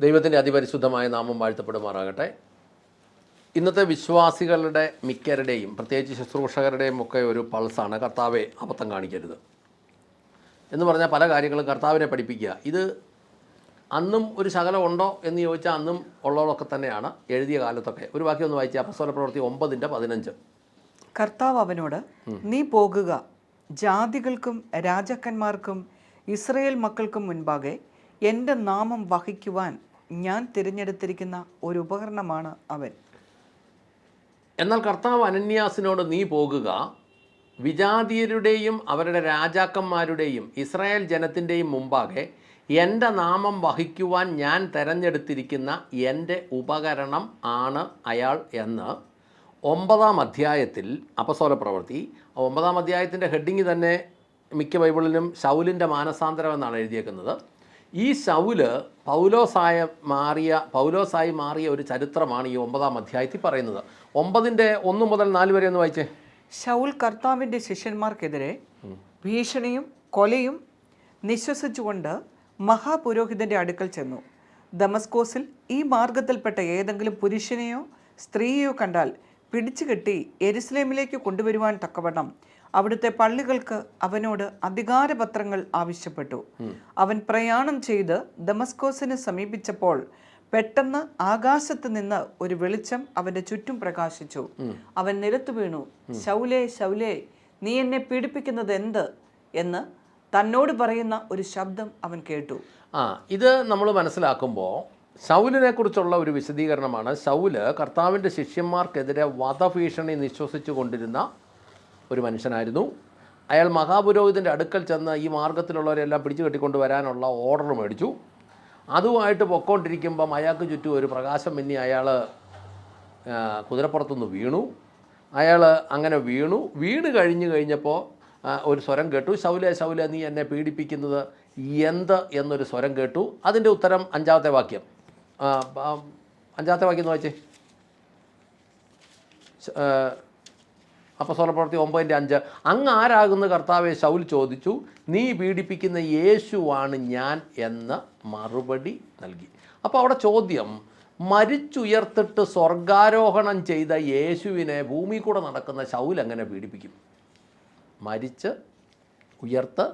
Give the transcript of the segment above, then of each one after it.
ദൈവത്തിന്റെ അതിപരിശുദ്ധമായ നാമം വാഴ്ത്തപ്പെടുമാറാകട്ടെ. ഇന്നത്തെ വിശ്വാസികളുടെ മിക്കരുടെയും പ്രത്യേകിച്ച് ശുശ്രൂഷകരുടെയും ഒക്കെ ഒരു പൾസാണ് കർത്താവെ അബദ്ധം കാണിക്കരുത്. എന്ന് പറഞ്ഞാൽ പല കാര്യങ്ങളും കർത്താവിനെ പഠിപ്പിക്കുക. ഇത് അന്നും ഒരു ശകലം ഉണ്ടോ എന്ന് ചോദിച്ചാൽ അന്നും ഉള്ളതൊക്കെ തന്നെയാണ് എഴുതിയ കാലത്തൊക്കെ. ഒരു വാക്യം ഒന്ന് വായിച്ചാൽ അപ്പസ്വല പ്രവൃത്തി ഒമ്പതിന്റെ പതിനഞ്ച്. കർത്താവ് അവനോട് നീ പോകുക. ജാതികൾക്കും രാജാക്കന്മാർക്കും ഇസ്രയേൽ മക്കൾക്കും മുൻപാകെ എന്റെ നാമം വഹിക്കുവാൻ ഞാൻ തിരഞ്ഞെടുത്തിരിക്കുന്ന ഒരു ഉപകരണമാണ് അവൻ. എന്നാൽ കർത്താവ് അനന്യാസിനോട് നീ പോകുക. വിജാതീയരുടെയും അവരുടെ രാജാക്കന്മാരുടെയും ഇസ്രായേൽ ജനത്തിന്റെയും മുമ്പാകെ എന്റെ നാമം വഹിക്കുവാൻ ഞാൻ തിരഞ്ഞെടുത്തിരിക്കുന്ന എന്റെ ഉപകരണം ആണ് അയാൾ എന്ന്. ഒമ്പതാം അധ്യായത്തിൽ അപസോല പ്രവൃത്തി. ഒമ്പതാം അധ്യായത്തിന്റെ ഹെഡിങ് തന്നെ മിക്ക ബൈബിളിലും ശൗലിന്റെ മാനസാന്തരം എന്നാണ് എഴുതിയേക്കുന്നത്. ഈ ശൗൽ പൗലോസായ മാറിയ പൗലോസായി മാറിയ ഒരു ചരിത്രമാണ് ഈ ഒമ്പതാം അധ്യായത്തിൽ പറയുന്നത്. ഒമ്പതിന്റെ ഒന്ന് മുതൽ നാല് വരെ ഒന്ന് വായിച്ചേ. ശൗൽ കർത്താവിന്റെ ശിഷ്യന്മാർക്കെതിരെ ഭീഷണിയും കൊലയും നിശ്വസിച്ചുകൊണ്ട് മഹാപുരോഹിതന്റെ അടുക്കൽ ചെന്നു. ദമസ്കോസിൽ ഈ മാർഗത്തിൽപ്പെട്ട ഏതെങ്കിലും പുരുഷനെയോ സ്ത്രീയെയോ കണ്ടാൽ പിടിച്ചുകെട്ടി എരുസലേമിലേക്ക് കൊണ്ടുവരുവാൻ തക്കവണ്ണം അവിടുത്തെ പള്ളികൾക്ക് അവനോട് അധികാരപത്രങ്ങൾ ആവശ്യപ്പെട്ടു. അവൻ പ്രയാണം ചെയ്ത് ദമസ്കോസിന് സമീപിച്ചപ്പോൾ പെട്ടെന്ന് ആകാശത്ത് നിന്ന് ഒരു വെളിച്ചം അവന്റെ ചുറ്റും പ്രകാശിച്ചു. അവൻ നിലത്തു വീണു. ശൗലേ ശൗലേ നീ എന്നെ പീഡിപ്പിക്കുന്നത് എന്ത്? എന്ന് തന്നോട് പറയുന്ന ഒരു ശബ്ദം അവൻ കേട്ടു. ആ ഇത് നമ്മൾ മനസ്സിലാക്കുമ്പോൾ ശൗലിനെ കുറിച്ചുള്ള ഒരു വിശദീകരണമാണ്. ശൗൽ കർത്താവിന്റെ ശിഷ്യന്മാർക്കെതിരെ വധഭീഷണി നിശ്വസിച്ചു കൊണ്ടിരുന്ന ഒരു മനുഷ്യനായിരുന്നു. അയാൾ മഹാപുരോഹിതന്റെ അടുക്കൽ ചെന്ന് ഈ മാർഗത്തിലുള്ളവരെല്ലാം പിടിച്ചു കെട്ടിക്കൊണ്ട് വരാനുള്ള ഓർഡർ മേടിച്ചു. അതുമായിട്ട് പൊക്കോണ്ടിരിക്കുമ്പം അയാൾക്ക് ചുറ്റും ഒരു പ്രകാശം മിന്നി അയാൾ കുതിരപ്പുറത്തുനിന്ന് വീണു. അയാൾ അങ്ങനെ വീണു. വീണ് കഴിഞ്ഞ് കഴിഞ്ഞപ്പോൾ ഒരു സ്വരം കേട്ടു. ശൗലെ ശൗല നീ എന്നെ പീഡിപ്പിക്കുന്നത് എന്ത്? എന്നൊരു സ്വരം കേട്ടു. അതിന്റെ ഉത്തരം അഞ്ചാമത്തെ വാക്യം. അഞ്ചാമത്തെ വാക്യം എന്ന് വായിച്ചേ? അപ്പോൾ പ്രവൃത്തി ഒമ്പതിന്റെ അഞ്ച്. അങ്ങ് ആരാകുന്ന? കർത്താവെ ശൗൽ ചോദിച്ചു. നീ പീഡിപ്പിക്കുന്ന യേശുവാണ് ഞാൻ എന്ന മറുപടി നൽകി. അപ്പോൾ അവിടെ ചോദ്യം മരിച്ചുയർത്തിട്ട് സ്വർഗാരോഹണം ചെയ്ത യേശുവിനെ ഭൂമി കൂടെ നടക്കുന്ന ശൗൽ എങ്ങനെ പീഡിപ്പിക്കും? മരിച്ച് ഉയർത്ത്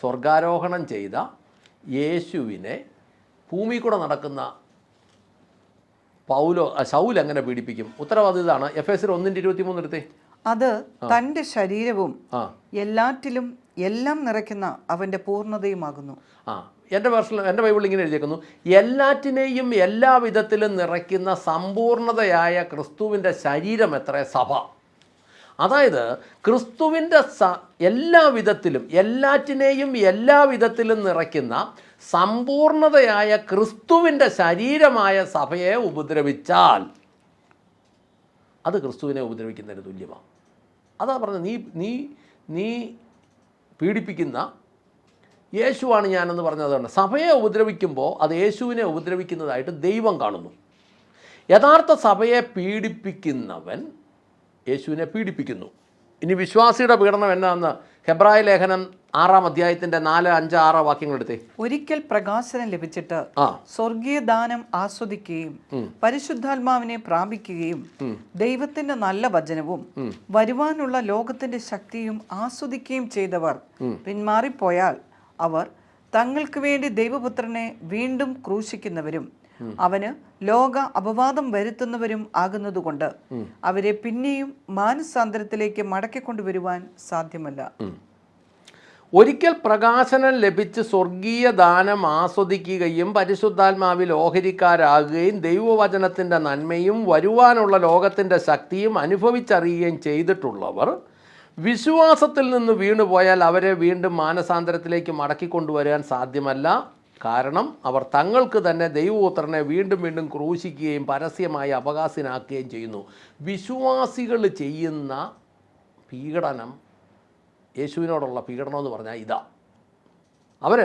സ്വർഗാരോഹണം ചെയ്ത യേശുവിനെ ഭൂമി കൂടെ നടക്കുന്ന പൗലോ ശൗൽ എങ്ങനെ പീഡിപ്പിക്കും? ഉത്തരവാദിതാണ് എഫ് എസ് ഒന്നിന്റെ ഇരുപത്തി മൂന്ന് എടുത്തേ. അത് തന്റെ ശരീരവും എല്ലാറ്റിലും എല്ലാം നിറയ്ക്കുന്ന അവന്റെ പൂർണതയുമാകുന്നു. ആ. എന്റെ എന്റെ എന്റെ ബൈബിളിൽ ഇങ്ങനെ എഴുതിയേക്കുന്നു. എല്ലാറ്റിനെയും എല്ലാ വിധത്തിലും നിറയ്ക്കുന്ന സമ്പൂർണതയായ ക്രിസ്തുവിന്റെ ശരീരം എത്ര സഭ. അതായത് ക്രിസ്തുവിന്റെ സ എല്ലാ വിധത്തിലും എല്ലാറ്റിനെയും എല്ലാ വിധത്തിലും നിറയ്ക്കുന്ന സമ്പൂർണതയായ ക്രിസ്തുവിന്റെ ശരീരമായ സഭയെ ഉപദ്രവിച്ചാൽ അത് ക്രിസ്തുവിനെ ഉപദ്രവിക്കുന്നതിന് തുല്യമാണ്. അതാ പറഞ്ഞത് നീ നീ നീ പീഡിപ്പിക്കുന്ന യേശുവാണ് ഞാനെന്ന് പറഞ്ഞതുകൊണ്ട് സഭയെ ഉപദ്രവിക്കുമ്പോൾ അത് യേശുവിനെ ഉപദ്രവിക്കുന്നതായിട്ട് ദൈവം കാണുന്നു. യഥാർത്ഥ സഭയെ പീഡിപ്പിക്കുന്നവൻ യേശുവിനെ പീഡിപ്പിക്കുന്നു. ഇനി വിശ്വാസിയുടെ പീഡനം എന്നാന്ന് ഹെബ്രായ ലേഖനം ആറാം അധ്യായത്തിന്റെ നാല് അഞ്ച് ആറ് വാക്യങ്ങൾ എടുത്തേ ഒരിക്കൽ പ്രകാശനം ലഭിച്ചിട്ട് സ്വർഗീയ ദാനം ആസ്വദിക്കുകയും പരിശുദ്ധാത്മാവിനെ പ്രാപിക്കുകയും ദൈവത്തിന്റെ നല്ല വചനവും വരുവാനുള്ള ലോകത്തിന്റെ ശക്തിയും ആസ്വദിക്കുകയും ചെയ്തവർ പിന്മാറിപ്പോയാൽ അവർ തങ്ങൾക്ക് വേണ്ടി ദൈവപുത്രനെ വീണ്ടും ക്രൂശിക്കുന്നവരും അവന് ലോക അപവാദം വരുത്തുന്നവരും ആകുന്നതുകൊണ്ട് അവരെ പിന്നെയും മാനസാന്തരത്തിലേക്ക് മടക്കിക്കൊണ്ടുവരുവാൻ സാധ്യമല്ല. ഒരിക്കൽ പ്രകാശനം ലഭിച്ച് സ്വർഗീയ ദാനം ആസ്വദിക്കുകയും പരിശുദ്ധാത്മാവിൽ ഓഹരിക്കാരാകുകയും ദൈവവചനത്തിന്റെ നന്മയും വരുവാനുള്ള ലോകത്തിന്റെ ശക്തിയും അനുഭവിച്ചറിയുകയും ചെയ്തിട്ടുള്ളവർ വിശ്വാസത്തിൽ നിന്ന് വീണുപോയാൽ അവരെ വീണ്ടും മാനസാന്തരത്തിലേക്ക് മടക്കിക്കൊണ്ടുവരാൻ സാധ്യമല്ല. കാരണം അവർ തങ്ങൾക്ക് തന്നെ ദൈവപുത്രനെ വീണ്ടും വീണ്ടും ക്രൂശിക്കുകയും പരസ്യമായി അവകാശനാക്കുകയും ചെയ്യുന്നു. വിശ്വാസികൾ ചെയ്യുന്ന പീഡനം യേശുവിനോടുള്ള പീഡനം എന്ന് പറഞ്ഞാൽ ഇതാ. അവർ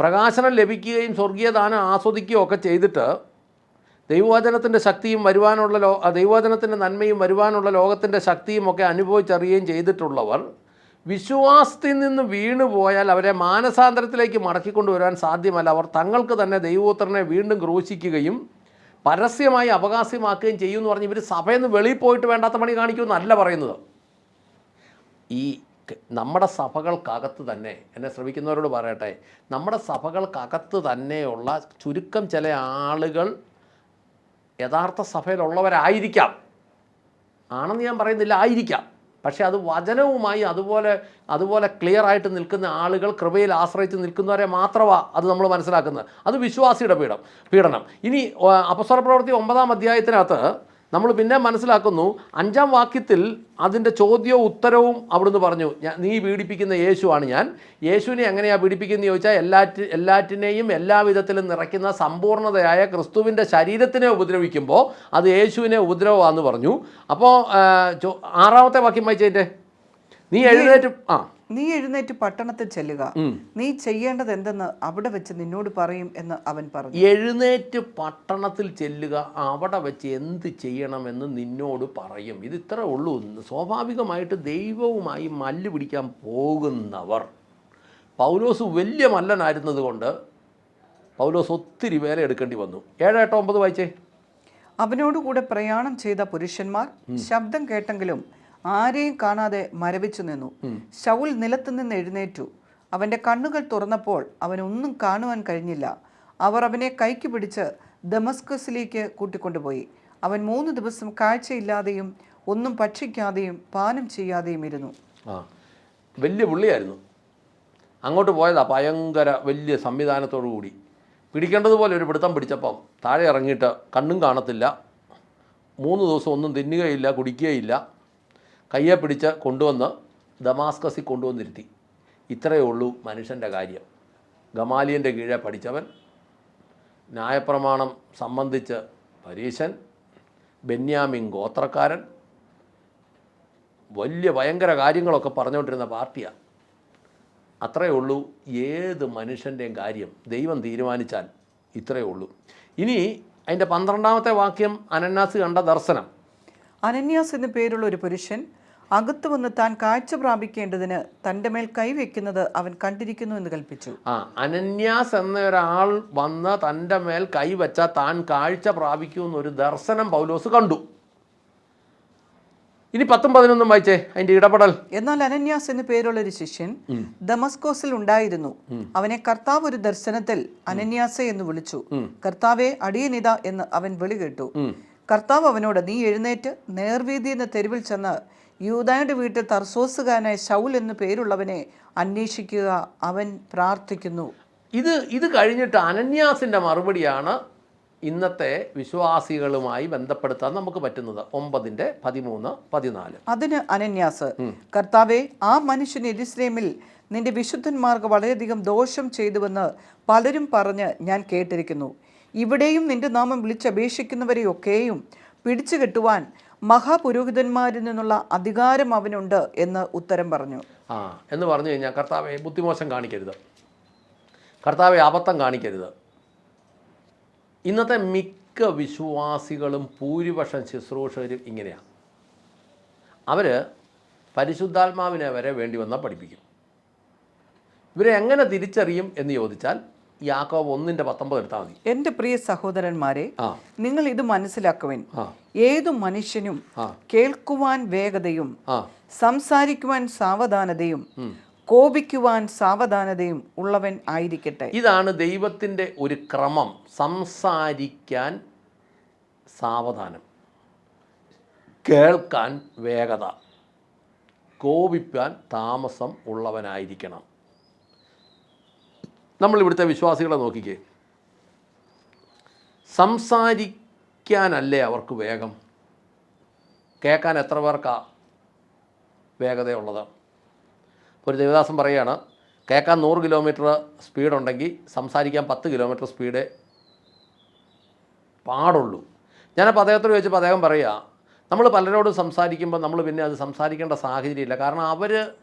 പ്രകാശനം ലഭിക്കുകയും സ്വർഗീയ ദാനം ആസ്വദിക്കുകയും ഒക്കെ ചെയ്തിട്ട് ദൈവവചനത്തിന്റെ ശക്തിയും വരുവാനുള്ള ലോ ദൈവവചനത്തിന്റെ നന്മയും വരുവാനുള്ള ലോകത്തിന്റെ ശക്തിയും ഒക്കെ അനുഭവിച്ചറിയുകയും ചെയ്തിട്ടുള്ളവർ വിശ്വാസത്തിൽ നിന്ന് വീണുപോയാൽ അവരെ മാനസാന്തരത്തിലേക്ക് മടക്കിക്കൊണ്ടുവരാൻ സാധ്യമല്ല. അവർ തങ്ങൾക്ക് തന്നെ ദൈവോത്തരനെ വീണ്ടും ക്രൂശിക്കുകയും പരസ്യമായി അവകാശമാക്കുകയും ചെയ്യും എന്ന് പറഞ്ഞ് ഇവർ സഭയിൽ നിന്ന് വെളിയിൽ പോയിട്ട് വേണ്ടാത്ത പണി കാണിക്കുമെന്നല്ല പറയുന്നത്. ഈ നമ്മുടെ സഭകൾക്കകത്ത് തന്നെ എന്നെ ശ്രമിക്കുന്നവരോട് പറയട്ടെ നമ്മുടെ സഭകൾക്കകത്ത് തന്നെയുള്ള ചുരുക്കം ചില ആളുകൾ യഥാർത്ഥ സഭയിലുള്ളവരായിരിക്കാം. ആണെന്ന് ഞാൻ പറയുന്നില്ല ആയിരിക്കാം. പക്ഷേ അത് വചനവുമായി അതുപോലെ അതുപോലെ ക്ലിയർ ആയിട്ട് നിൽക്കുന്ന ആളുകൾ കൃപയിൽ ആശ്രയിച്ച് നിൽക്കുന്നവരെ മാത്രമാണ് അത് നമ്മൾ മനസ്സിലാക്കുന്നത്. അത് വിശ്വാസിയുടെ പീഠം പീഡനം. ഇനി അപസ്വര പ്രവൃത്തി ഒമ്പതാം അധ്യായത്തിനകത്ത് നമ്മൾ പിന്നെ മനസ്സിലാക്കുന്നു അഞ്ചാം വാക്യത്തിൽ അതിന്റെ ചോദ്യവും ഉത്തരവും അവിടുന്ന് പറഞ്ഞു. നീ പീഡിപ്പിക്കുന്ന യേശുവാണ് ഞാൻ. യേശുവിനെ എങ്ങനെയാണ് പീഡിപ്പിക്കുന്നത് ചോദിച്ചാൽ എല്ലാറ്റി എല്ലാറ്റിനെയും എല്ലാ വിധത്തിലും നിറയ്ക്കുന്ന സമ്പൂർണതയായ ക്രിസ്തുവിന്റെ ശരീരത്തിനെ ഉപദ്രവിക്കുമ്പോൾ അത് യേശുവിനെ ഉപദ്രവമാണെന്ന് പറഞ്ഞു. അപ്പോൾ ആറാമത്തെ വാക്യം വായിച്ചതിന്റെ? നീ എഴുന്നേറ്റ് ആ. നീ എഴുന്നേറ്റ് പട്ടണത്തിൽ ചെല്ലുക. നീ ചെയ്യേണ്ടത് എന്തെന്ന് അവിടെ വെച്ച് നിന്നോട് പറയും എന്ന് അവൻ പറഞ്ഞു. എഴുന്നേറ്റ് പട്ടണത്തിൽ ചെല്ലുക അവിടെ വെച്ച് എന്ത് ചെയ്യണമെന്ന് നിന്നോട് പറയും. ഇത് ഇത്ര ഉള്ളൂ. സ്വാഭാവികമായിട്ട് ദൈവവുമായി മല്ല് പിടിക്കാൻ പോകുന്നവർ. പൗലോസ് വലിയ മല്ലനായിരുന്നത് കൊണ്ട് പൗലോസ് ഒത്തിരി വേല എടുക്കേണ്ടി വന്നു. ഏഴ് എട്ട് ഒമ്പത് വായിച്ചേ? അവനോടുകൂടെ പ്രയാണം ചെയ്ത പുരുഷന്മാർ ശബ്ദം കേട്ടെങ്കിലും ആരെയും കാണാതെ മരവിച്ചു നിന്നു. ശൗൽ നിലത്തു നിന്ന് എഴുന്നേറ്റു. അവന്റെ കണ്ണുകൾ തുറന്നപ്പോൾ അവനൊന്നും കാണുവാൻ കഴിഞ്ഞില്ല. അവർ അവനെ കൈക്ക് പിടിച്ച് ദമസ്കസിലേക്ക് കൂട്ടിക്കൊണ്ടുപോയി. അവൻ മൂന്ന് ദിവസം കാഴ്ചയില്ലാതെയും ഒന്നും ഭക്ഷിക്കാതെയും പാനം ചെയ്യാതെയും ഇരുന്നു. ആ വലിയ പുള്ളിയായിരുന്നു. അങ്ങോട്ട് പോയതാ ഭയങ്കര വലിയ സംവിധാനത്തോടു കൂടി. പിടിക്കേണ്ടതുപോലെ ഒരു പിടുത്തം പിടിച്ചപ്പം താഴെ ഇറങ്ങിയിട്ട് കണ്ണും കാണത്തില്ല. മൂന്ന് ദിവസം ഒന്നും തിന്നുകയില്ല കുടിക്കുകയില്ല. കയ്യെ പിടിച്ച് കൊണ്ടുവന്ന് ദമാസ്കസിൽ കൊണ്ടുവന്നിരുത്തി. ഇത്രയേ ഉള്ളൂ മനുഷ്യന്റെ കാര്യം. ഗമാലിയന്റെ കീഴെ പഠിച്ചവൻ ന്യായപ്രമാണം സംബന്ധിച്ച് പരീശൻ ബെന്യാമിൻ ഗോത്രക്കാരൻ വലിയ ഭയങ്കര കാര്യങ്ങളൊക്കെ പറഞ്ഞുകൊണ്ടിരുന്ന പാർട്ടിയാണ് അത്രയേ ഉള്ളൂ ഏത് മനുഷ്യന്റെയും കാര്യം ദൈവം തീരുമാനിച്ചാൽ ഇത്രയേ ഉള്ളൂ. ഇനി അതിന്റെ പന്ത്രണ്ടാമത്തെ വാക്യം അനന്യാസ് കണ്ട ദർശനം. അനന്യാസ് എന്നു പേരുള്ള ഒരു പുരുഷൻ അകത്തു വന്ന് താൻ കാഴ്ച പ്രാപിക്കേണ്ടതിന് തന്റെ മേൽ കൈവയ്ക്കുന്നത് അവൻ കണ്ടിരിക്കുന്നു എന്ന് കൽപ്പിച്ചു. ആ അനന്യാസ് എന്ന ഒരാൾ വന്ന് തന്റെ മേൽ കൈവച്ച താൻ കാഴ്ച പ്രാപിക്കുമെന്നൊരു ദർശനം പൗലോസ് കണ്ടു. ഇനി പത്തും പതിനൊന്നും വായിച്ചേ അതിന്റെ ഇടപെടൽ. എന്നാൽ അനന്യാസ് എന്നു പേരുള്ള ഒരു ശിഷ്യൻ ദമസ്കോസിൽ ഉണ്ടായിരുന്നു. അവനെ കർത്താവ് ഒരു ദർശനത്തിൽ അനന്യാസെ എന്ന് വിളിച്ചു. കർത്താവെ അടിയനിത എന്ന് അവൻ വിളി കേട്ടു. കർത്താവ് അവനോട് നീ എഴുന്നേറ്റ് നേർവീതി എന്ന തെരുവിൽ ചെന്ന് യൂതായുടെ വീട്ടിൽ തർസോസുകാരനായ ശൗൽ എന്നു പേരുള്ളവനെ അന്വേഷിക്കുക. അവൻ പ്രാർത്ഥിക്കുന്നു. ഇത് ഇത് കഴിഞ്ഞിട്ട് അനന്യാസിന്റെ മറുപടിയാണ് ഇന്നത്തെ വിശ്വാസികളുമായി ബന്ധപ്പെടുത്താൻ നമുക്ക് പറ്റുന്നത്. ഒമ്പതിന്റെ പതിമൂന്ന് പതിനാല്. അതിന് അനന്യാസ് കർത്താവെ ആ മനുഷ്യൻ എരിശ്രേമിൽ നിന്റെ വിശുദ്ധന്മാർക്ക് വളരെയധികം ദോഷം ചെയ്തുവെന്ന് പലരും പറഞ്ഞ് ഞാൻ കേട്ടിരിക്കുന്നു. ഇവിടെയും നിന്റെ നാമം വിളിച്ചപേക്ഷിക്കുന്നവരെയൊക്കെയും പിടിച്ചു കെട്ടുവാൻ മഹാപുരോഹിതന്മാരിൽ നിന്നുള്ള അധികാരം അവനുണ്ട് എന്ന് ഉത്തരം പറഞ്ഞു. ആ എന്ന് പറഞ്ഞു കഴിഞ്ഞാൽ കർത്താവെ ബുദ്ധിമോശം കാണിക്കരുത്. കർത്താവെ അബദ്ധം കാണിക്കരുത്. ഇന്നത്തെ മിക്ക വിശ്വാസികളും ഭൂരിപക്ഷം ശുശ്രൂഷകരും ഇങ്ങനെയാണ് അവർ പരിശുദ്ധാത്മാവിനെ വരെ വേണ്ടി വന്നാൽ പഠിപ്പിക്കും. ഇവരെ എങ്ങനെ തിരിച്ചറിയും എന്ന് ചോദിച്ചാൽ യാക്കോബ് ഒന്നിന്റെ പത്തൊമ്പത് എടുത്താൽ മതി. എന്റെ പ്രിയ സഹോദരന്മാരെ നിങ്ങൾ ഇത് മനസ്സിലാക്കുവാൻ. ഏതു മനുഷ്യനും കേൾക്കുവാൻ വേഗതയും സംസാരിക്കുവാൻ സാവധാനതയും കോപിക്കുവാൻ സാവധാനതയും ഉള്ളവൻ ആയിരിക്കട്ടെ. ഇതാണ് ദൈവത്തിന്റെ ഒരു ക്രമം സംസാരിക്കാൻ സാവധാനം. കേൾക്കാൻ വേഗത. കോപിപ്പാൻ താമസം ഉള്ളവനായിരിക്കണം. നമ്മൾ ഇവിടുത്തെ വിശ്വാസികളെ നോക്കിക്കേ. സംസാരിക്കാനല്ലേ അവർക്ക് വേഗം. കേൾക്കാൻ എത്ര പേർക്കാ വേഗതയുള്ളത്? ഒരു ദേവദാസൻ പറയുകയാണ് കേൾക്കാൻ നൂറ് കിലോമീറ്റർ സ്പീഡുണ്ടെങ്കിൽ സംസാരിക്കാൻ പത്ത് കിലോമീറ്റർ സ്പീഡേ പാടുള്ളൂ. ഞാനപ്പോൾ അദ്ദേഹത്തോട് ചോദിച്ചപ്പോൾ അദ്ദേഹം പറയുക നമ്മൾ പലരോടും സംസാരിക്കുമ്പോൾ നമ്മൾ പിന്നെ അത് സംസാരിക്കേണ്ട സാഹചര്യമില്ല. കാരണം അവർ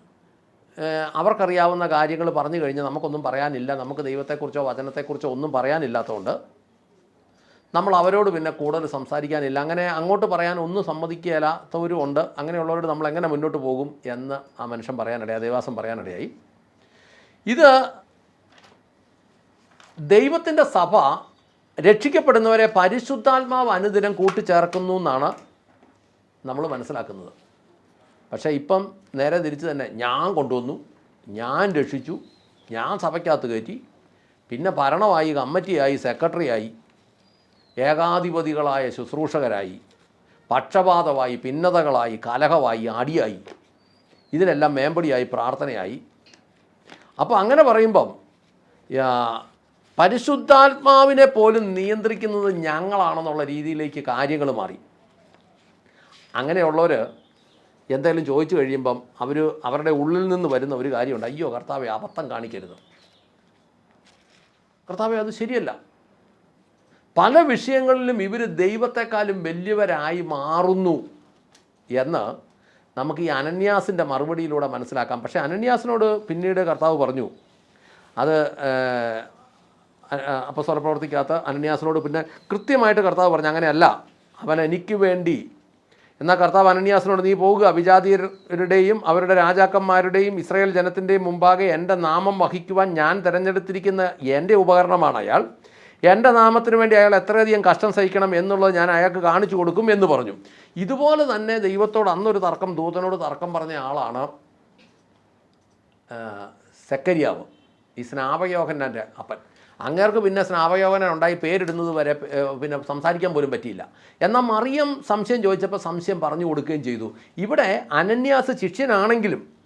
അവർക്കറിയാവുന്ന കാര്യങ്ങൾ പറഞ്ഞു കഴിഞ്ഞാൽ നമുക്കൊന്നും പറയാനില്ല. നമുക്ക് ദൈവത്തെക്കുറിച്ചോ വചനത്തെക്കുറിച്ചോ ഒന്നും പറയാനില്ലാത്തതുകൊണ്ട് നമ്മൾ അവരോട് പിന്നെ കൂടുതൽ സംസാരിക്കാനില്ല. അങ്ങനെ അങ്ങോട്ട് പറയാൻ ഒന്നും സമ്മതിക്കാത്തവരും ഉണ്ട്. അങ്ങനെയുള്ളവരോട് നമ്മൾ എങ്ങനെ മുന്നോട്ട് പോകും എന്ന് ആ മനുഷ്യൻ പറയാനിടയായി ദേവാസം പറയാനിടയായി. ഇത് ദൈവത്തിന്റെ സഭ രക്ഷിക്കപ്പെടുന്നവരെ പരിശുദ്ധാത്മാവ് അനുദിനം കൂട്ടിച്ചേർക്കുന്നു എന്നാണ് നമ്മൾ മനസ്സിലാക്കുന്നത്. പക്ഷേ ഇപ്പം നേരെ തിരിച്ച് തന്നെ ഞാൻ കൊണ്ടുവന്നു ഞാൻ രക്ഷിച്ചു ഞാൻ സഭയ്ക്കകത്ത് കയറ്റി പിന്നെ ഭരണമായി കമ്മിറ്റിയായി സെക്രട്ടറിയായി ഏകാധിപതികളായ ശുശ്രൂഷകരായി പക്ഷപാതമായി ഭിന്നതകളായി കലഹമായി അടിയായി ഇതിനെല്ലാം മേമ്പടിയായി പ്രാർത്ഥനയായി. അപ്പോൾ അങ്ങനെ പറയുമ്പം പരിശുദ്ധാത്മാവിനെ പോലും നിയന്ത്രിക്കുന്നത് ഞങ്ങളാണെന്നുള്ള രീതിയിലേക്ക് കാര്യങ്ങൾ മാറി. അങ്ങനെയുള്ളവർ എന്തെങ്കിലും ചോദിച്ചു കഴിയുമ്പം അവർ അവരുടെ ഉള്ളിൽ നിന്ന് വരുന്ന ഒരു കാര്യമുണ്ട്. അയ്യോ കർത്താവെ അബദ്ധം കാണിക്കരുത്. കർത്താവെ അത് ശരിയല്ല. പല വിഷയങ്ങളിലും ഇവർ ദൈവത്തെക്കാളും വലിയവരായി മാറുന്നു എന്ന് നമുക്ക് ഈ അനന്യാസിന്റെ മറുപടിയിലൂടെ മനസ്സിലാക്കാം. പക്ഷേ അനന്യാസിനോട് പിന്നീട് കർത്താവ് പറഞ്ഞു അത് അപ്പോൾ സ്വരപ്രവർത്തിക്കാത്ത അനന്യാസിനോട് പിന്നെ കൃത്യമായിട്ട് കർത്താവ് പറഞ്ഞു അങ്ങനെയല്ല. അവൻ എനിക്ക് വേണ്ടി എന്നാൽ കർത്താവ് അനന്യാസിനോട് നീ പോവുക അഭിജാതീയരുടെയും അവരുടെ രാജാക്കന്മാരുടെയും ഇസ്രായേൽ ജനത്തിന്റെയും മുമ്പാകെ എന്റെ നാമം വഹിക്കുവാൻ ഞാൻ തിരഞ്ഞെടുത്തിരിക്കുന്ന എന്റെ ഉപകരണമാണ് അയാൾ. എന്റെ നാമത്തിന് വേണ്ടി അയാൾ എത്രയധികം കഷ്ടം സഹിക്കണം എന്നുള്ളത് ഞാൻ അയാൾക്ക് കാണിച്ചു കൊടുക്കും എന്ന് പറഞ്ഞു. ഇതുപോലെ തന്നെ ദൈവത്തോട് അന്നൊരു തർക്കം ദൂതനോട് തർക്കം പറഞ്ഞ ആളാണ് സെക്കരിയാവ് ഈ സ്നാപയോഹനന്റെ അപ്പൻ. അങ്ങേർക്ക് പിന്നെ സ്നാപയോഹനൻ ഉണ്ടായി പേരിടുന്നത് വരെ പിന്നെ സംസാരിക്കാൻ പോലും പറ്റിയില്ല. എന്നാൽ മറിയം സംശയം ചോദിച്ചപ്പോൾ സംശയം പറഞ്ഞു കൊടുക്കുകയും ചെയ്തു. ഇവിടെ അനന്യാസ് ശിഷ്യനാണെങ്കിലും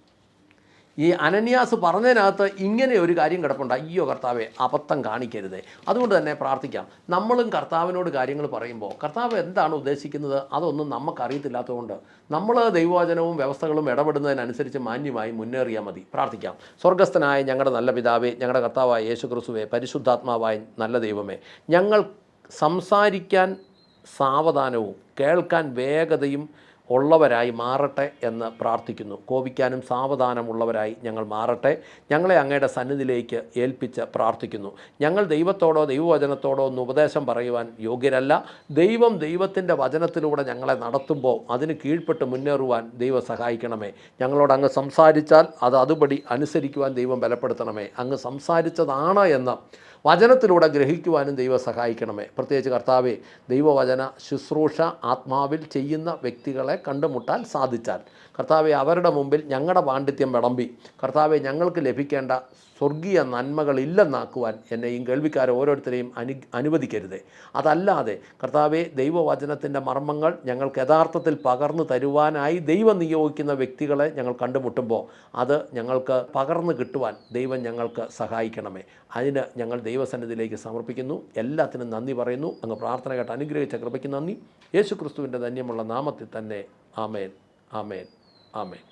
ഈ അനന്യാസ് പറഞ്ഞതിനകത്ത് ഇങ്ങനെ ഒരു കാര്യം കിടപ്പുണ്ട്. അയ്യോ കർത്താവെ അബദ്ധം കാണിക്കരുതേ. അതുകൊണ്ട് തന്നെ പ്രാർത്ഥിക്കാം. നമ്മളും കർത്താവിനോട് കാര്യങ്ങൾ പറയുമ്പോൾ കർത്താവ് എന്താണ് ഉദ്ദേശിക്കുന്നത്? അതൊന്നും നമുക്കറിയത്തില്ലാത്തതുകൊണ്ട് നമ്മൾ ദൈവവചനവും വ്യവസ്ഥകളും ഇടപെടുന്നതിനനുസരിച്ച് മാന്യമായി മുന്നേറിയാൽ മതി. പ്രാർത്ഥിക്കാം. സ്വർഗസ്ഥനായ ഞങ്ങളുടെ നല്ല പിതാവേ ഞങ്ങളുടെ കർത്താവായ യേശു ക്രിസ്തുവേ പരിശുദ്ധാത്മാവായ നല്ല ദൈവമേ ഞങ്ങൾ സംസാരിക്കാൻ സാവധാനവും കേൾക്കാൻ വേഗതയും ഉള്ളവരായി മാറട്ടെ എന്ന് പ്രാർത്ഥിക്കുന്നു. കോപിക്കാനും സാവധാനമുള്ളവരായി ഞങ്ങൾ മാറട്ടെ. ഞങ്ങളെ അങ്ങയുടെ സന്നിധിയിലേക്ക് ഏൽപ്പിച്ച് പ്രാർത്ഥിക്കുന്നു. ഞങ്ങൾ ദൈവത്തോടോ ദൈവവചനത്തോടോ ഒന്ന് ഉപദേശം പറയുവാൻ യോഗ്യരല്ല. ദൈവം ദൈവത്തിന്റെ വചനത്തിലൂടെ ഞങ്ങളെ നടത്തുമ്പോൾ അതിന് കീഴ്പ്പെട്ട് മുന്നേറുവാൻ ദൈവം സഹായിക്കണമേ. ഞങ്ങളോട് അങ്ങ് സംസാരിച്ചാൽ അത് അതുപടി അനുസരിക്കുവാൻ ദൈവം ബലപ്പെടുത്തണമേ. അങ്ങ് സംസാരിച്ചതാണ് എന്ന് വചനത്തിലൂടെ ഗ്രഹിക്കുവാനും ദൈവം സഹായിക്കണമേ. പ്രത്യേകിച്ച് കർത്താവെ ദൈവവചന ശുശ്രൂഷ ആത്മാവിൽ ചെയ്യുന്ന വ്യക്തികളെ കണ്ടുമുട്ടാൻ സാധിച്ചാൽ കർത്താവെ അവരുടെ മുമ്പിൽ ഞങ്ങളുടെ പാണ്ഡിത്യം വിളമ്പി. കർത്താവെ ഞങ്ങൾക്ക് ലഭിക്കേണ്ട സ്വർഗീയ നന്മകൾ ഇല്ലെന്നാക്കുവാൻ എന്നെ ഈ കേൾവിക്കാരെ ഓരോരുത്തരെയും അനു അനുവദിക്കരുതേ. അതല്ലാതെ കർത്താവെ ദൈവവചനത്തിന്റെ മർമ്മങ്ങൾ ഞങ്ങൾക്ക് യഥാർത്ഥത്തിൽ പകർന്നു തരുവാനായി ദൈവം നിയോഗിക്കുന്ന വ്യക്തികളെ ഞങ്ങൾ കണ്ടുമുട്ടുമ്പോൾ അത് ഞങ്ങൾക്ക് പകർന്നു കിട്ടുവാൻ ദൈവം ഞങ്ങൾക്ക് സഹായിക്കണമേ. അതിന് ഞങ്ങൾ ദൈവസന്നിധിയിലേക്ക് സമർപ്പിക്കുന്നു. എല്ലാത്തിനും നന്ദി പറയുന്നു. അങ്ങ് പ്രാർത്ഥന കേട്ട് അനുഗ്രഹിച്ച കൃപയ്ക്ക് നന്ദി. യേശു ക്രിസ്തുവിന്റെ ധന്യമുള്ള നാമത്തിൽ തന്നെ ആമേൻ. ആമേൻ. ആമേൻ.